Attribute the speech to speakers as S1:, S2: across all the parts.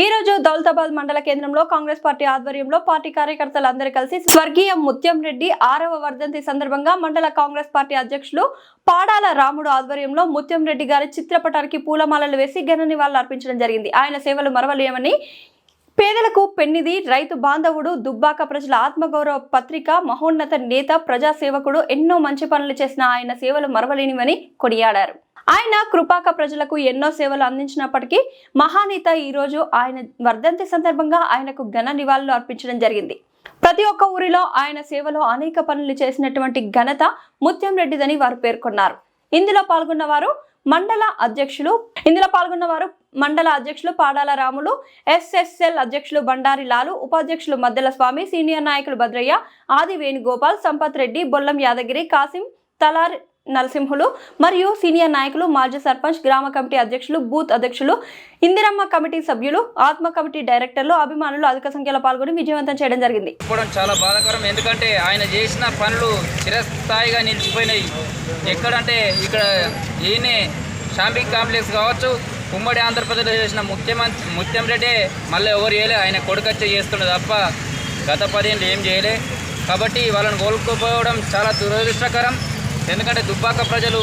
S1: ఈ రోజు దౌలతాబాద్ మండల కేంద్రంలో కాంగ్రెస్ పార్టీ ఆధ్వర్యంలో పార్టీ కార్యకర్తలు అందరూ కలిసి స్వర్గీయ ముత్యం రెడ్డి ఆరవ వర్ధంతి సందర్భంగా మండల కాంగ్రెస్ పార్టీ అధ్యక్షులు పాడాల రాముడు ఆధ్వర్యంలో ముత్యం రెడ్డి గారి చిత్రపటానికి పూలమాలలు వేసి ఘన నివాళులు అర్పించడం జరిగింది. ఆయన సేవలు మరవలేమని పేదలకు పెన్నిది రైతు బాంధవుడు దుబ్బాక ప్రజల ఆత్మగౌరవ పత్రిక మహోన్నత నేత ప్రజాసేవకుడు ఎన్నో మంచి పనులు చేసిన ఆయన సేవలు మరవలేనివని కొనియాడారు. ఆయన కృపాక ప్రజలకు ఎన్నో సేవలు అందించినప్పటికీ మహానేత ఈరోజు ఆయన వర్ధంతి సందర్భంగా ఆయనకు ఘన నివాళులు అర్పించడం జరిగింది. ప్రతి ఒక్క ఊరిలో ఆయన సేవలో అనేక పనులు చేసినటువంటి ఘనత ముత్యం రెడ్డిదని వారు పేర్కొన్నారు. ఇందులో పాల్గొన్న వారు మండల అధ్యక్షులు ఇందులో పాల్గొన్న వారు మండల అధ్యక్షులు పాడాల రాములు ఎస్ఎస్ఎల్ అధ్యక్షులు బండారి లాలు ఉపాధ్యక్షులు మద్దెల స్వామి సీనియర్ నాయకులు భద్రయ్య ఆది వేణుగోపాల్ సంపత్ రెడ్డి బొల్లం యాదగిరి కాసిం తలార్ నరసింహులు మరియు సీనియర్ నాయకులు మాజీ సర్పంచ్ గ్రామ కమిటీ అధ్యక్షులు బూత్ అధ్యక్షులు ఇందిరమ్మ కమిటీ సభ్యులు ఆత్మ కమిటీ డైరెక్టర్లు అభిమానులు అధిక సంఖ్యలో పాల్గొని విజయవంతం చేయడం జరిగింది.
S2: చాలా బాధాకరం. ఎందుకంటే ఆయన చేసిన పనులు చిరస్థాయిగా నిలిచిపోయినాయి. ఎక్కడంటే ఇక్కడ ఈయనే షాపింగ్ కాంప్లెక్స్ కావచ్చు ఉమ్మడి ఆంధ్రప్రదేశ్లో చేసిన ముఖ్యమంత్రి ముత్యం రెడ్డి మళ్ళీ ఎవరు చేయలే ఆయన కొడుకచ్చే చేస్తుండే తప్ప గత పదేళ్ళు ఏం చేయలే. కాబట్టి వాళ్ళని కోలుకోపోవడం చాలా దురదృష్టకరం. ఎందుకంటే దుబ్బాక ప్రజలు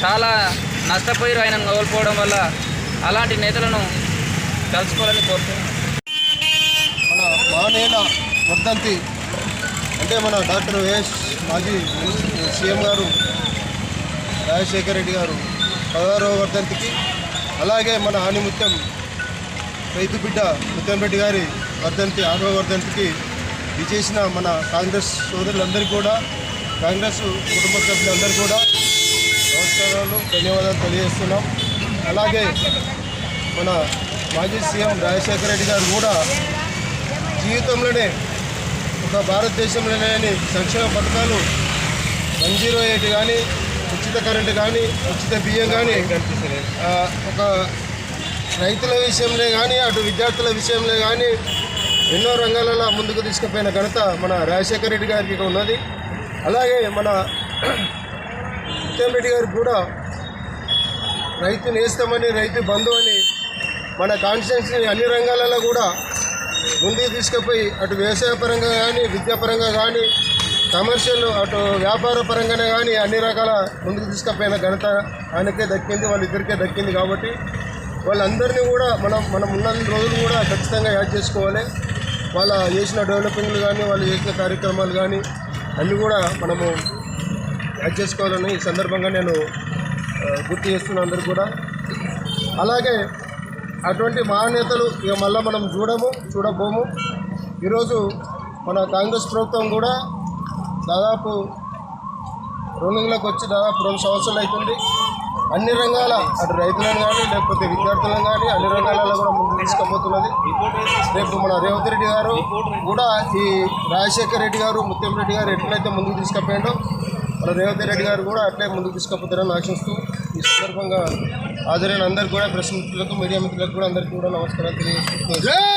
S2: చాలా నష్టపోయారు ఆయనను కోల్పోవడం వల్ల అలాంటి నేతలను కలుసుకోవాలని కోరుతున్నాను
S3: మన మానేల వర్ధంతి. అంటే మన డాక్టర్ వైఎస్ మాజీ సీఎం గారు రాజశేఖర రెడ్డి గారు పదహారవ వర్ధంతికి అలాగే మన ఆనిముత్యం రైతు బిడ్డ ముత్యం గారి వర్ధంతి ఆరవ వర్ధంతికి విచేసిన మన కాంగ్రెస్ సోదరులందరికీ కూడా కాంగ్రెస్ కుటుంబ సభ్యులందరూ కూడా నమస్కారాలు ధన్యవాదాలు తెలియజేస్తున్నాం. అలాగే మన మాజీ సీఎం రాజశేఖర రెడ్డి గారు కూడా జీవితంలోనే ఒక భారతదేశంలోనే సంక్షేమ పథకాలు వన్ జీరో ఎయిట్ కానీ ఉచిత కరెంటు కానీ ఉచిత బియ్యం కానీ ఒక రైతుల విషయంలో కానీ అటు విద్యార్థుల విషయంలో కానీ ఎన్నో రంగాలలో ముందుకు తీసుకుపోయిన ఘనత మన రాజశేఖర రెడ్డి గారికి ఉన్నది. అలాగే మన ముత్యం రెడ్డి గారికి కూడా రైతు నేస్తామని రైతు బంధు అని మన కాన్స్టిట్యున్సీని అన్ని రంగాలలో కూడా ముందుకు తీసుకుపోయి అటు వ్యవసాయ పరంగా కానీ విద్యాపరంగా కానీ కమర్షియల్ అటు వ్యాపార పరంగానే కానీ అన్ని రకాల ముందుకు తీసుకుపోయిన ఘనత ఆయనకే దక్కింది వాళ్ళిద్దరికే దక్కింది కాబట్టి వాళ్ళందరినీ కూడా మనం మనం ఉన్న రోజులు కూడా ఖచ్చితంగా యాడ్ చేసుకోవాలి. వాళ్ళ చేసిన డెవలపింగ్లు కానీ వాళ్ళు చేసిన కార్యక్రమాలు కానీ అన్నీ కూడా మనము యాడ్ చేసుకోవాలని ఈ సందర్భంగా నేను గుర్తు చేస్తున్నా అందరు కూడా. అలాగే అటువంటి మహానేతలు ఇక మళ్ళీ మనం చూడము చూడబోము. ఈరోజు మన కాంగ్రెస్ ప్రభుత్వం కూడా దాదాపు రూలింగ్లోకి వచ్చి దాదాపు రెండు సంవత్సరాలు అవుతుంది. అన్ని రంగాల అటు రైతులను కానీ లేకపోతే విద్యార్థులను కానీ అన్ని రంగాలలో కూడా ముందుకు తీసుకుపోతున్నది. రేపు మన రేవంత్ రెడ్డి గారు కూడా ఈ రాజశేఖర్ రెడ్డి గారు ముత్యం రెడ్డి గారు ఎట్లయితే ముందుకు తీసుకుపోయాడో మన రేవంత్ రెడ్డి గారు కూడా అట్లే ముందుకు తీసుకుపోతారని ఆశిస్తూ ఈ సందర్భంగా హాజరైన అందరికీ కూడా ప్రెస్ మిత్రులకు మీడియా మిత్రులకు కూడా అందరికీ కూడా నమస్కారం తెలియజేస్తున్నాను